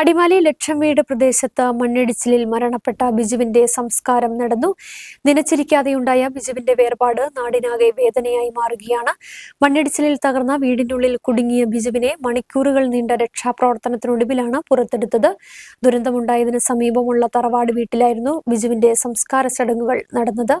അടിമാലി ലക്ഷംവീട് പ്രദേശത്ത് മണ്ണിടിച്ചിലിൽ മരണപ്പെട്ട ബിജുവിന്റെ സംസ്കാരം നടന്നു. നനച്ചിരിക്കാതെയുണ്ടായ ബിജുവിന്റെ വേർപാട് നാടിനാകെ വേദനയായി മാറുകയാണ്. മണ്ണിടിച്ചിലിൽ തകർന്ന വീടിനുള്ളിൽ കുടുങ്ങിയ ബിജുവിനെ മണിക്കൂറുകൾ നീണ്ട രക്ഷാപ്രവർത്തനത്തിനൊടുവിലാണ് പുറത്തെടുത്തത്. ദുരന്തമുണ്ടായതിന് സമീപമുള്ള തറവാട് വീട്ടിലായിരുന്നു ബിജുവിന്റെ സംസ്കാര ചടങ്ങുകൾ നടന്നത്.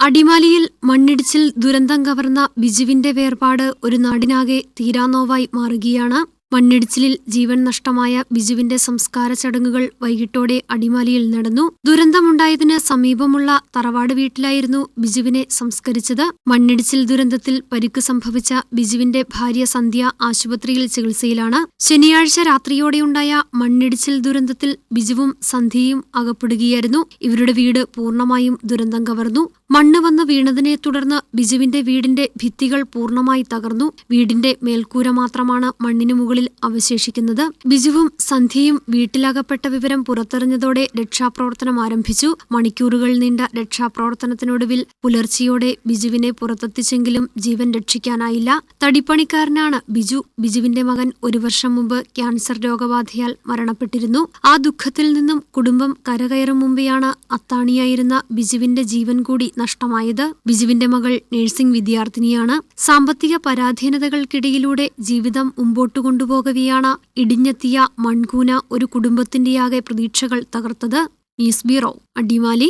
അടിമാലിയിൽ മണ്ണിടിച്ചിൽ ദുരന്തം കവർന്ന ബിജുവിന്റെ വേർപാട് ഒരു നാടിനാകെ തീരാനോവായി മാറുകയാണ്. മണ്ണിടിച്ചിലിൽ ജീവൻ നഷ്ടമായ ബിജുവിന്റെ സംസ്കാര ചടങ്ങുകൾ വൈകിട്ടോടെ അടിമാലിയിൽ നടന്നു. ദുരന്തമുണ്ടായതിന് സമീപമുള്ള തറവാട് വീട്ടിലായിരുന്നു ബിജുവിനെ സംസ്കരിച്ചത്. മണ്ണിടിച്ചിൽ ദുരന്തത്തിൽ പരിക്ക് സംഭവിച്ച ബിജുവിന്റെ ഭാര്യ സന്ധ്യ ആശുപത്രിയിൽ ചികിത്സയിലാണ്. ശനിയാഴ്ച രാത്രിയോടെയുണ്ടായ മണ്ണിടിച്ചിൽ ദുരന്തത്തിൽ ബിജുവും സന്ധ്യയും അകപ്പെടുകയായിരുന്നു. ഇവരുടെ വീട് പൂർണമായും ദുരന്തം കവർന്നു. മണ്ണ് വന്ന് വീണതിനെ തുടർന്ന് ബിജുവിന്റെ വീടിന്റെ ഭിത്തികൾ പൂർണമായി തകർന്നു. വീടിന്റെ മേൽക്കൂര മാത്രമാണ് മണ്ണിനു മുകളിൽ അവശേഷിക്കുന്നത്. ബിജുവും സന്ധ്യയും വീട്ടിലകപ്പെട്ട വിവരം പുറത്തെറിഞ്ഞതോടെ രക്ഷാപ്രവർത്തനം ആരംഭിച്ചു. മണിക്കൂറുകൾ നീണ്ട രക്ഷാപ്രവർത്തനത്തിനൊടുവിൽ പുലർച്ചെയോടെ ബിജുവിനെ പുറത്തെത്തിച്ചെങ്കിലും ജീവൻ രക്ഷിക്കാനായില്ല. തടിപ്പണിക്കാരനാണ് ബിജു. ബിജുവിന്റെ മകൻ ഒരു വർഷം മുമ്പ് ക്യാൻസർ രോഗബാധയാൽ മരണപ്പെട്ടിരുന്നു. ആ ദുഃഖത്തിൽ നിന്നും കുടുംബം കരകയറും മുമ്പെയാണ് അത്താണിയായിരുന്ന ബിജുവിന്റെ ജീവൻ കൂടി നഷ്ടമായത്. ബിജുവിന്റെ മകൾ നഴ്സിംഗ് വിദ്യാർത്ഥിനിയാണ്. സാമ്പത്തിക പരാധീനതകൾക്കിടയിലൂടെ ജീവിതം മുമ്പോട്ടു കൊണ്ടുപോകവെയാണ് ഇടിഞ്ഞെത്തിയ മൺകൂന ഒരു കുടുംബത്തിന്റെയാകെ പ്രതീക്ഷകൾ തകർത്തത് ന്യൂസ് ബ്യൂറോ അടിമാലി.